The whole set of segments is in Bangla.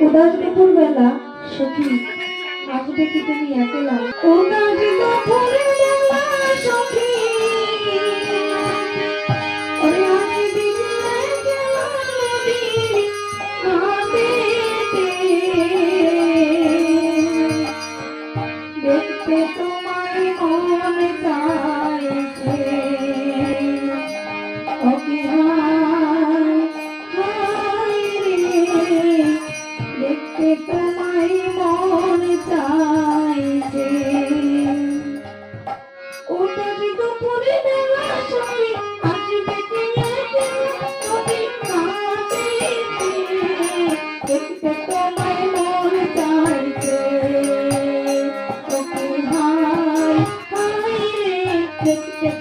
উদাস দুপুর বেলা সখী আসবে কি তুমি একলা। উদাস দুপুর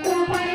তোমার